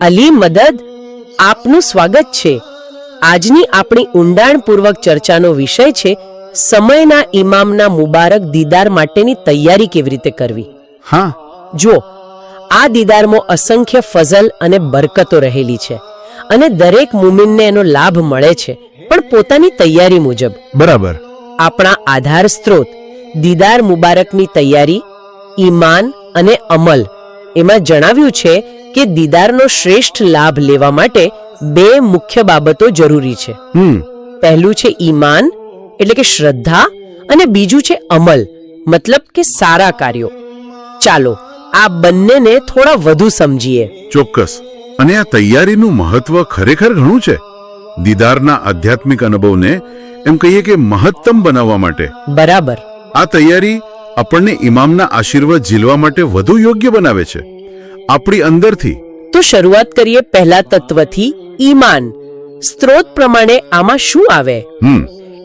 અલી મદદ આપનું સ્વાગત છે. આજની આપણી ઊંડાણપૂર્વક ચર્ચાનો વિષય છે સમયના ઇમામના મુબારક દીદાર માટેની તૈયારી કેવી રીતે કરવી? હા. જો આ દીદારમાં અસંખ્ય ફઝલ અને બરકતો રહેલી છે અને દરેક મુમિનને એનો લાભ મળે છે પણ પોતાની તૈયારી મુજબ. બરાબર. આપણા આધાર સ્ત્રોત દીદાર મુબારકની તૈયારી ઈમાન અને અમલ એમાં જણાવ્યું છે કે દીદારનો શ્રેષ્ઠ લાભ લેવા માટે બે મુખ્ય બાબતો જરૂરી છે. પહેલું છે ઈમાન એટલે કે શ્રદ્ધા અને બીજું છે અમલ મતલબ કે સારા કાર્યો. ચાલો આ બંનેને થોડા વધુ સમજીએ. ચોક્કસ. અને આ તૈયારીનું મહત્વ ખરેખર ઘણું છે. દીદારના આધ્યાત્મિક અનુભવને એમ કહીએ કે મહત્તમ બનાવવા માટે. બરાબર. આ તૈયારી આપણને ઇમામના આશીર્વાદ ઝીલવા માટે વધુ યોગ્ય બનાવે છે. આપણી અંદરથી. તો શરૂઆત કરીએ પહેલા તત્વથી ઈમાન. સ્ત્રોત પ્રમાણે આમાં શું આવે?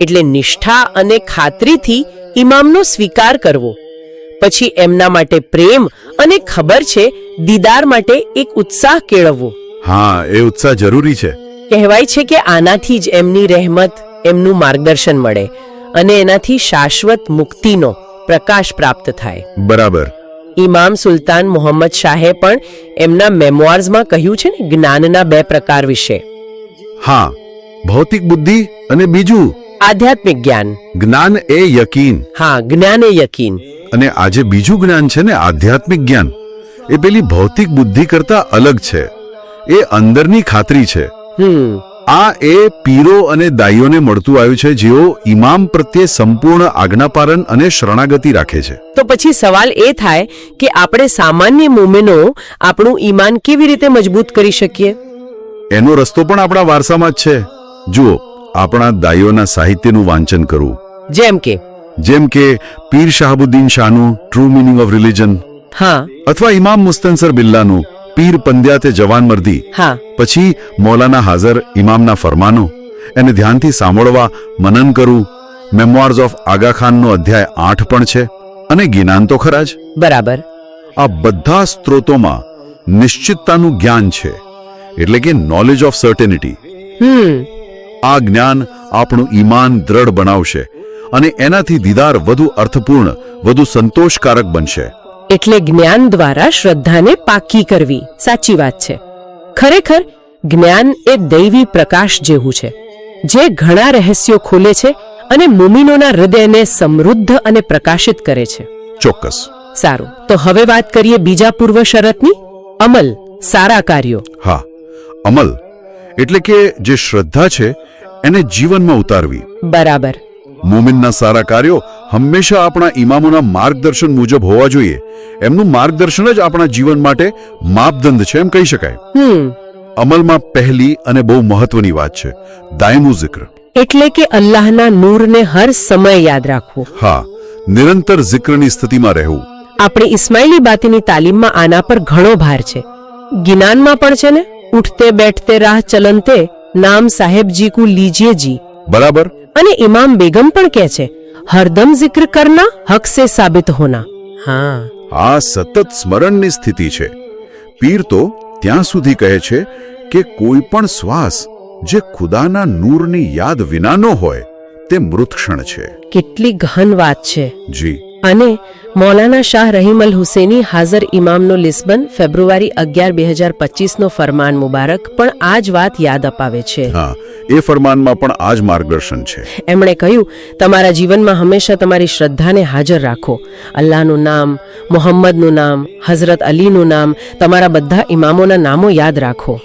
એટલે નિષ્ઠા અને ખાતરીથી ઇમામનો સ્વીકાર કરવો. પછી એમના માટે પ્રેમ અને ખબર છે દીદાર માટે એક ઉત્સાહ કેળવવો. હા એ ઉત્સાહ જરૂરી છે. કહેવાય છે કે આનાથી જ એમની રહેમત એમનું માર્ગદર્શન મળે અને એનાથી શાશ્વત મુક્તિનો પ્રકાશ પ્રાપ્ત થાય. બરાબર. ઇમામ સુલતાન મોહમ્મદ શાહે પણ એમના મેમોર્સમાં કહ્યું છે ને જ્ઞાનના બે પ્રકાર વિશે. હા ભૌતિક બુદ્ધિ અને બીજું. આધ્યાત્મિક જ્ઞાન. જ્ઞાન એ યકીન. હા જ્ઞાન એ યકીન. અને આજે બીજું જ્ઞાન છે ને આધ્યાત્મિક જ્ઞાન. એ પેલી ભૌતિક બુદ્ધિ કરતા અલગ છે. એ અંદરની ખાતરી છે. હમ આ એ પીરો અને દાઈઓને મળતું આવ્યું છે જેઓ ઇમામ પ્રત્યે સંપૂર્ણ આજ્ઞાપાલન અને શરણાગતિ રાખે છે. તો પછી સવાલ એ થાય કે આપણે સામાન્ય મોમેનો આપણું ઈમાન કેવી રીતે મજબૂત કરી શકીએ? એનો રસ્તો પણ આપણા વારસામાં જ છે. જુઓ આપણા દાઈઓના સાહિત્યનું વાંચન કરવું. જેમ કે? જેમ કે પીર શાહબુદ્દીન શાહનું ટ્રુ મિનિંગ ઓફ રિલિજન હા. અથવા ઇમામ મુસ્તનસર બિલ્લાનું પીર પંદ્યાતે જવાન મર્દી. હા. પછી મૌલાના હાજર ઇમામના ફરમાનો. એને ધ્યાનથી સાંભળવા મનન કરવું મેમોર્સ ઓફ આગા ખાનનો અધ્યાય આઠ પણ છે. અને જ્ઞાન તો ખરા જ? બરાબર. આ બધા સ્ત્રોતોમાં નિશ્ચિતતાનું જ્ઞાન છે. એટલે કે નોલેજ ઓફ સર્ટેનિટી આ જ્ઞાન આપણું ઈમાન દ્રઢ બનાવશે. અને એનાથી દીદાર વધુ અર્થપૂર્ણ વધુ સંતોષકારક બનશે. એટલે જ્ઞાન દ્વારા શ્રદ્ધાને પાકી કરવી. સાચી વાત છે. ખરેખર જ્ઞાન એ દૈવી પ્રકાશ જેવું છે. જે ઘણા રહસ્યો ખોલે છે અને મુમિનોના હૃદયને સમૃદ્ધ અને પ્રકાશિત કરે છે. ચોક્કસ. સારું. તો હવે વાત કરીએ બીજા પૂર્વ શરતની. અમલ. સારા કાર્યો. હા. અમલ. એટલે કે જે શ્રદ્ધા છે એને જીવનમાં ઉતારવી. બરાબર. મોમિનના સારા કાર્યો હંમેશા આપણા ઇમામોના માર્ગદર્શન મુજબ હોવા જોઈએ. એમનું માર્ગદર્શન જ આપણા જીવન માટે માપદંડ છે એમ કહી શકાય. હમ. અમલમાં પહેલી અને બહુ મહત્વની વાત છે. દાયમુ જિક્ર એટલે કે અલ્લાહના નૂરને હર સમય યાદ રાખવું. હા નિરંતર જિક્રની સ્થિતિમાં રહેવું. આપણી ઇસ્માઇલી બાતીની તાલીમમાં આના પર ઘણો ભાર છે. જ્ઞાનમાં પણ છે ને ઉઠતે બેઠતે રાહ ચલનતે નામ સાહેબજી કુ લીજીએ જી બરાબર? અને ઇમામ બેગમ પણ કહે છે હરદમ જિક્ર કરના હક સે સાબિત હોના. હા. આ સતત સ્મરણની સ્થિતિ છે. પીર તો ત્યાં સુધી કહે છે કે કોઈ પણ શ્વાસ જે ખુદાના નૂરની યાદ વિનાનો હોય તે મૃત ક્ષણ છે. કેટલી ગહન વાત છે. જી. અને મૌલાના શાહ રહીમ અલ હુસેની હાજર ઇમામનો લિસ્બન ફેબ્રુઆરી અગિયાર બે હજાર પચીસનો ફરમાન મુબારક પણ આ જ વાત યાદ અપાવે છે. એ ફરમાનમાં પણ આ જ માર્ગદર્શન છે. એમણે કહ્યું તમારા જીવનમાં હંમેશા તમારી શ્રદ્ધાને હાજર રાખો. અલ્લાહનું નામ મોહમ્મદનું નામ હઝરત અલીનું નામ તમારા બધા ઇમામોના નામો યાદ રાખો.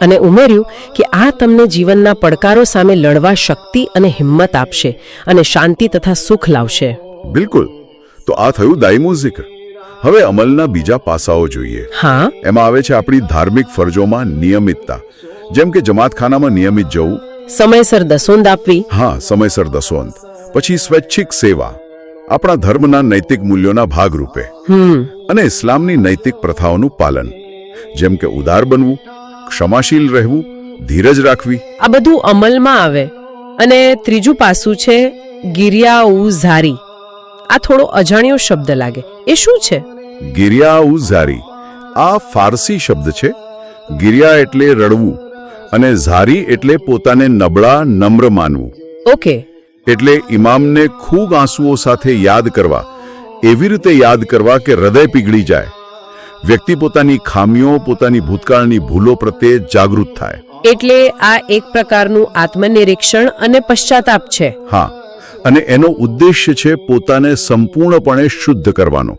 અને ઉમેર્યું કે આ તમને જીવનના પડકારો સામે લડવા શક્તિ અને હિંમત આપશે અને શાંતિ તથા સુખ લાવશે. બિલકુલ. તો આ થયું દાયમુ zikr હવે અમલના બીજા પાસાઓ જોઈએ. હા? એમાં આવે છે આપણી ધાર્મિક ફરજોમાં નિયમિતતા. જેમ કે જમાતખાનામાં નિયમિત જવું. સમયસર દસોંદ આપવી. હા સમયસર દસોંદ. પછી સ્વૈચ્છિક સેવા. આપણા ધર્મના નૈતિક મૂલ્યોના ભાગરૂપે. હમ. અને ઇસ્લામની નૈતિક પ્રથાઓનું પાલન. જેમ કે ઉદાર બનવું ક્ષમાશીલ રહેવું ધીરજ રાખવી. આ બધું અમલમાં આવે. અને ત્રીજું પાસું છે ગિરિયા ઝારી. આ થોડો અજાણ્યો શબ્દ લાગે. એ શું છે? ગિરિયા ઉઝારી. આ ફારસી શબ્દ છે. ગિરિયા એટલે રડવું અને ઝારી એટલે પોતાને નબળા નમ્ર માનવું. ઓકે. એટલે ઇમામને ખૂબ આંસુઓ સાથે યાદ કરવા એવી રીતે યાદ કરવા કે હૃદય પીગળી જાય. વ્યક્તિ પોતાની ખામીઓ પોતાની ભૂતકાળની ભૂલો પ્રત્યે જાગૃત થાય. એટલે આ એક પ્રકારનું આત્મનિરીક્ષણ અને પશ્ચાતાપ છે. હા. અને એનો ઉદ્દેશ્ય છે પોતાને સંપૂર્ણપણે શુદ્ધ કરવાનો.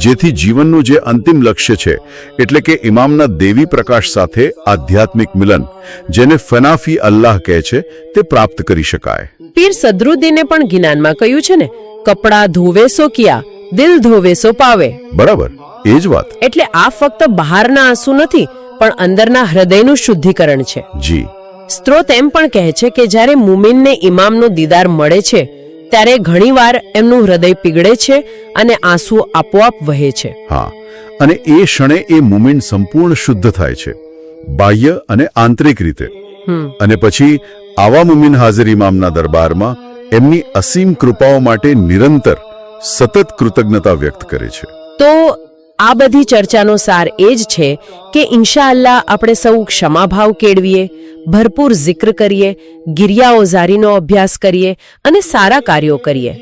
જેથી જીવનનું જે અંતિમ લક્ષ્ય છે એટલે કે ઇમામના દેવી પ્રકાશ સાથે આધ્યાત્મિક મિલન જેને ફનાફી અલ્લાહ કહે છે તે પ્રાપ્ત કરી શકાય. પીર સદરુદ્દીને પણ જ્ઞાનમાં કહ્યું છે ને કપડા ધોવે સો કિયા દિલ ધોવે સો પાવે. બરાબર એ જ વાત. એટલે આ ફક્ત બહારના આંસુ નથી પણ અંદરના હૃદયનું શુદ્ધિકરણ છે. જી. સ્ત્રોત એમ પણ કહે છે કે જ્યારે મુમિનને ઇમામનો દીદાર મળે છે ત્યારે ઘણીવાર એમનું હૃદય પીગળે છે અને આંસુ આપોઆપ વહે છે. હા અને એ ક્ષણે એ મુમિન સંપૂર્ણ શુદ્ધ થાય છે બાહ્ય અને આંતરિક રીતે. અને પછી આવા મુમિન હાજર ઇમામના દરબારમાં એમની અસીમ કૃપાઓ માટે નિરંતર સતત કૃતજ્ઞતા વ્યક્ત કરે છે. તો આ બધી ચર્ચાનો સાર એ જ છે કે ઇન્શાઅલ્લાહ આપણે સૌ ક્ષમાભાવ કેળવીએ ભરપૂર જિક્ર કરીએ ગિરિયાઓઝારીનો અભ્યાસ કરીએ અને સારા કાર્યો કરીએ.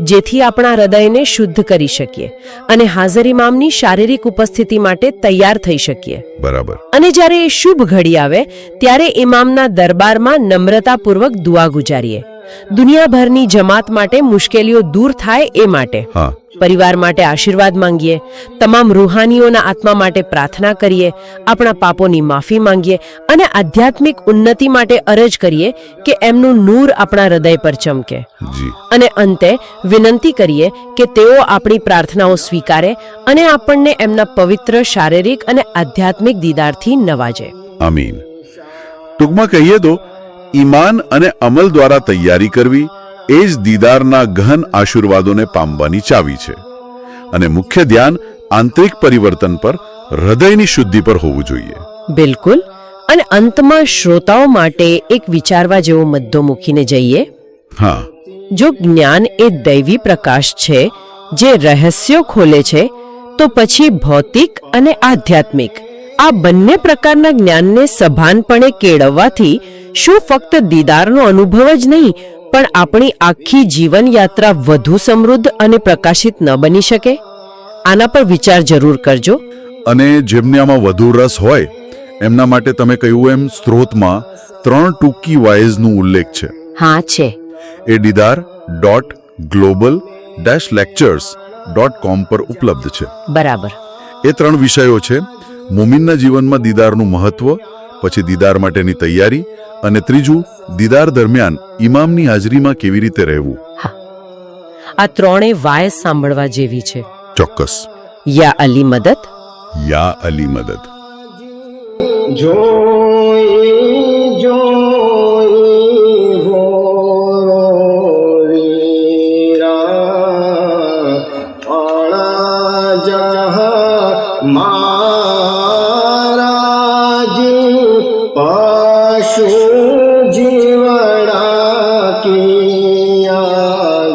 જેથી આપણા હૃદયને શુદ્ધ કરી શકીએ અને હાજર ઇમામની શારીરિક ઉપસ્થિતિ માટે તૈયાર થઈ શકીએ. બરાબર. અને જ્યારે એ શુભ ઘડી આવે ત્યારે ઇમામના દરબારમાં નમ્રતાપૂર્વક દુઆ ગુજારીએ. દુનિયાભરની જમાત માટે મુશ્કેલીઓ દૂર થાય એ માટે. હા. પરિવાર માટે આશીર્વાદ માંગીએ તમામ રૂહાનીઓના આત્મા માટે પ્રાર્થના કરીએ આપણા પાપોની માફી માંગીએ અને આધ્યાત્મિક ઉન્નતિ માટે અરજ કરીએ કે એમનું નૂર આપણા હૃદય પર ચમકે. અને અંતે વિનંતી કરીએ કે તેઓ આપણી પ્રાર્થનાઓ સ્વીકારે અને આપણને એમના પવિત્ર શારીરિક અને આધ્યાત્મિક દીદારથી નવાજે. આમીન. ટૂંકમાં કહીએ તો ઈમાન અને અમલ દ્વારા તૈયારી કરવી એ જ દીદારના ગહન આશીર્વાદોને પામવાની ચાવી છે. અને મુખ્ય ધ્યાન આંતરિક પરિવર્તન પર હૃદયની શુદ્ધિ પર હોવું જોઈએ. બિલકુલ. અને અંતમાં શ્રોતાઓ માટે એક વિચારવા જેવો મુદ્દો મૂકીને જઈએ. હા. જો જ્ઞાન એ દૈવી પ્રકાશ છે જે રહસ્યો ખોલે છે તો પછી ભૌતિક અને આધ્યાત્મિક આ બંને પ્રકારના જ્ઞાનને સભાનપણે કેળવવાથી શું ફક્ત દીદારનો અનુભવ જ નહીં પણ આપણી આખી જીવનયાત્રા વધુ સમૃદ્ધ અને પ્રકાશિત ન બની શકે? આના પર વિચાર જરૂર કરજો. અને જેમને આમાં વધુ રસ હોય એમના માટે તમે કહ્યું એમ સ્ત્રોતમાં ત્રણ ટૂંકી વાઇઝનું ઉલ્લેખ છે. હા છે. એ Didar dot global dash lectures dot com પર ઉપલબ્ધ છે. બરાબર. એ ત્રણ વિષયો છે મુમિનના જીવનમાં દીદારનું મહત્વ પછી દીદાર માટેની તૈયારી અને ત્રીજું દીદાર દરમિયાન ઇમામની હાજરીમાં કેવી રીતે રહેવું? આ ત્રણેય વાય સાંભળવા જેવી છે. ચોક્કસ. યા અલી મદદ? યા અલી મદદ. જો જોઈ